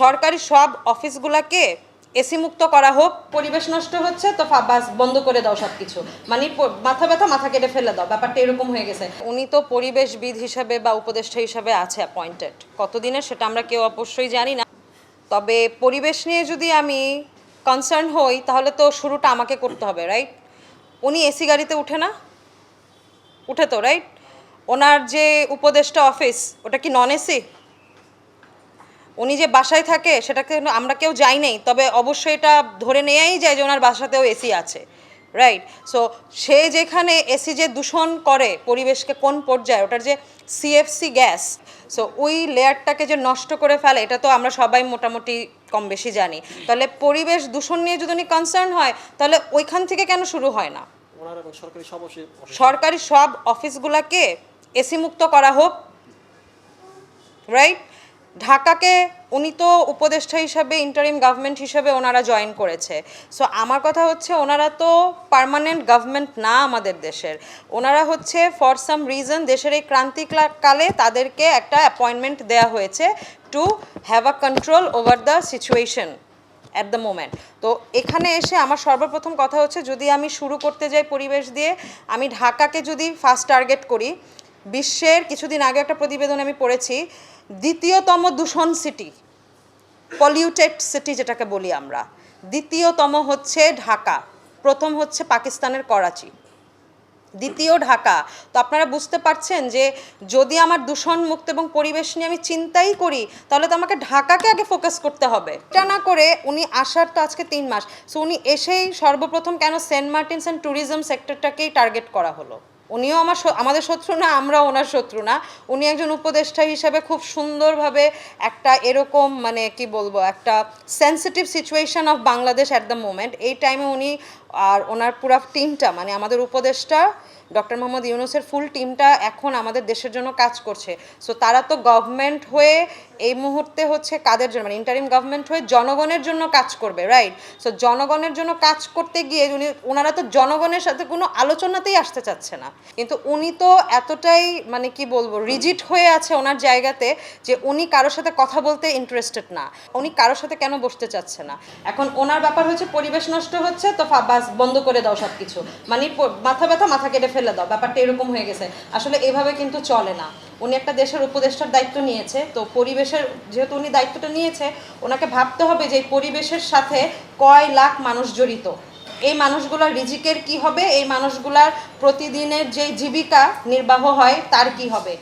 সরকারি সব অফিসগুলোকে এসি মুক্ত করা হোক, পরিবেশ নষ্ট হচ্ছে, তো বাস বন্ধ করে দাও সব কিছু মানে মাথা ব্যথা, মাথা কেটে ফেলে দাও, ব্যাপারটা এরকম হয়ে গেছে। উনি তো পরিবেশবিদ হিসাবে বা উপদেষ্টা হিসাবে আছে অ্যাপয়েন্টেড কতদিনের সেটা আমরা কেউ অবশ্যই জানি না। তবে পরিবেশ নিয়ে যদি আমি কনসার্ন হই, তাহলে তো শুরুটা আমাকে করতে হবে রাইট উনি এসি গাড়িতে উঠে না? উঠে তো রাইট ওনার যে উপদেষ্টা অফিস ওটা কি নন এসি উনি যে বাসায় থাকে সেটাকে আমরা কেউ যাই নেই তবে অবশ্যই এটা ধরে নেওয়াই যায় যে ওনার বাসাতেও এসি আছে রাইট সো সে যেখানে এসি যে দূষণ করে পরিবেশকে কোন পর্যায়ে ওটার যে সিএফসি গ্যাস সো ওই লেয়ারটাকে যে নষ্ট করে ফেলে এটা তো আমরা সবাই মোটামুটি কম বেশি জানি। তাহলে পরিবেশ দূষণ নিয়ে যদি উনি কনসার্ন হয় তাহলে ওইখান থেকে কেন শুরু হয় না? সরকারি সব অফিস সরকারি সব অফিসগুলোকে এসি মুক্ত করা হোক রাইট ঢাকাকে উনি তো উপদেষ্টা হিসাবে ইন্টারিম গভর্নমেন্ট হিসাবে ওনারা জয়েন করেছে। সো আমার কথা হচ্ছে ওনারা তো পার্মানেন্ট গভর্নমেন্ট না আমাদের দেশের। ওনারা হচ্ছে ফর সাম রিজন দেশের এই ক্রান্তিকালে তাদেরকে একটা অ্যাপয়েন্টমেন্ট দেওয়া হয়েছে to have a control over the situation at the moment তো এখানে এসে আমার সর্বপ্রথম কথা হচ্ছে, যদি আমি শুরু করতে যাই পরিবেশ দিয়ে, আমি ঢাকাকে যদি ফার্স্ট টার্গেট করি বিশ্বের কিছুদিন আগে একটা প্রতিবেদন আমি পড়েছি, দ্বিতীয়তম দূষণ সিটি পলিউটেড সিটি যেটাকে বলি আমরা। দ্বিতীয়তম হচ্ছে ঢাকা, প্রথম হচ্ছে পাকিস্তানের করাচি। দ্বিতীয় ঢাকা। তো আপনারা বুঝতে পারছেন যে যদি আমার দূষণ মুক্ত এবং পরিবেশ নিয়ে আমি চিন্তাই করি, তাহলে তো আমাকে ঢাকাকে আগে ফোকাস করতে হবে। এটা না করে উনি আসার তো আজকে তিন মাস সো উনি এসেই সর্বপ্রথম কেন সেন্ট মার্টিনস অ্যান্ড ট্যুরিজম সেক্টরটাকেই টার্গেট করা হলো। উনিও আমার আমাদের শত্রু না, আমরাও ওনার শত্রু না। উনি একজন উপদেষ্টা হিসাবে খুব সুন্দরভাবে একটা এরকম মানে কি বলব, একটা sensitive situation of Bangladesh at the moment এই টাইমে উনি আর ওনার পুরো টিমটা মানে আমাদের উপদেষ্টা ডক্টর মোহাম্মদ ইউনুসের ফুল টিমটা এখন আমাদের দেশের জন্য কাজ করছে। সো তারা তো গভর্নমেন্ট হয়ে এই মুহূর্তে হচ্ছে কাদের জন্য? মানে ইন্টারিম গভর্নমেন্ট হয়ে জনগণের জন্য কাজ করবে রাইট সো জনগণের জন্য কাজ করতে গিয়ে উনি ওনারা তো জনগণের সাথে কোনো আলোচনাতেই আসতে চাচ্ছে না। কিন্তু উনি তো এতটাই মানে কি বলব রিজিট হয়ে আছে ওনার জায়গাতে যে উনি কারোর সাথে কথা বলতে ইন্টারেস্টেড না। উনি কারোর সাথে কেন বসতে চাচ্ছে না? এখন ওনার ব্যাপার হচ্ছে পরিবেশ নষ্ট হচ্ছে, তো বাস বন্ধ করে দাও সব কিছু মানে মাথা ব্যথা মাথা কেটে ফেলে দাও, ব্যাপারটা এরকম হয়ে গেছে। আসলে এভাবে কিন্তু চলে না। উনি একটা দেশের উপদেষ্টার দায়িত্ব নিয়েছে, তো পরিবেশের, যেহেতু উনি দায়িত্বটা নিয়েছে, ওনাকে ভাবতে হবে যে পরিবেশের সাথে কয় লাখ মানুষ জড়িত। এই মানুষগুলোর রিজিকের কি হবে? এই মানুষগুলার প্রতিদিনের যে জীবিকা নির্বাহ হয়, তার কি হবে?